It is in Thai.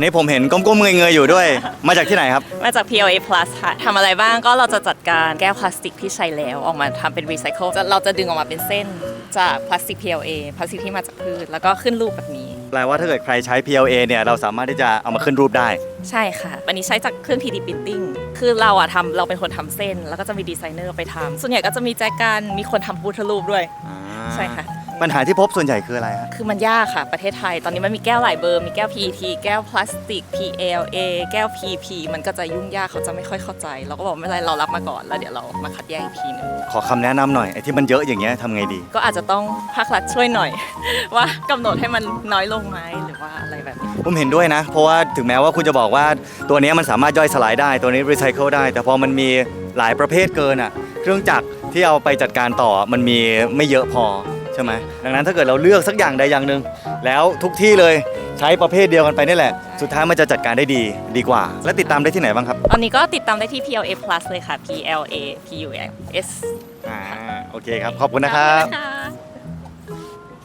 นนี้ผมเห็นก้มๆเงยๆอยู่ด้วย มาจากที่ไหนครับ มาจาก PLA Plus ค่ะทำอะไรบ้างก็เราจะจัดการแก้วพลาสติกที่ใช้แล้วออกมาทำเป็นรีไซเคิลเราจะดึงออกมาเป็นเส้นจากพลาสติก PLA พลาสติกที่มาจากพืชแล้วก็ขึ้นรูปแบบนี้ แปลว่าถ้าเกิดใครใช้ PLA เนี่ยเราสามารถที่จะเอามาขึ้นรูปได้ ใช่ค่ะอันนี้ใช้จากเครื่อง 3D printing คือเราอะทำเราเป็นคนทำเส้น แล้วก็จะมีดีไซเนอร์ไปทำส่วนใหญ่ก็จะมีแจกันมีคนทำพุทธรูปด้วย ใช่ค่ะ ปัญหาที่พบส่วนใหญ่คืออะไรฮะคือมันยากค่ะ ประเทศไทย ตอนนี้มันมีแก้วหลายเบอร์ มีแก้ว PET แก้วพลาสติก PLA แก้ว PP มันก็จะยุ่งยากเขาจะไม่ค่อยเข้าใจ เราก็บอกไม่เป็นไรเรารับมาก่อนแล้วเดี๋ยวเรามาคัดแยกอีกทีหนึง ขอคำแนะนำหน่อยไอ้ที่มันเยอะอย่างเงี้ยทำไงดี ก็อาจจะต้องภาครัฐช่วยหน่อย ว่ากำหนดให้มันน้อยลงไหมหรือว่าอะไรแบบนี้ผมเห็นด้วยนะ เพราะว่าถึงแม้ว่าคุณจะบอกว่าตัวเนี้ยมันสามารถย่อยสลายได้ตัวนี้รีไซเคิลได้ แต่พอมันมีหลายประเภทเกินอะ เครื่องจักรที่เอาไปจัดการต่อมันมีไม่เยอะพอใช่ไหมดังนั้นถ้าเกิดเราเลือกสักอย่างใดอย่างหนึ่งแล้วทุกที่เลยใช้ประเภทเดียวกันไปนี่แหละ สุดท้ายมันจะจัดการได้ดีดีกว่า และติดตามได้ที่ไหนบ้างครับ ตอนนี้ก็ติดตามได้ที่ PLA Plus เลยค่ะ PLA PUS อ่าโอเคครับ ขอบคุณนะครับ ขอบคุณค่ะ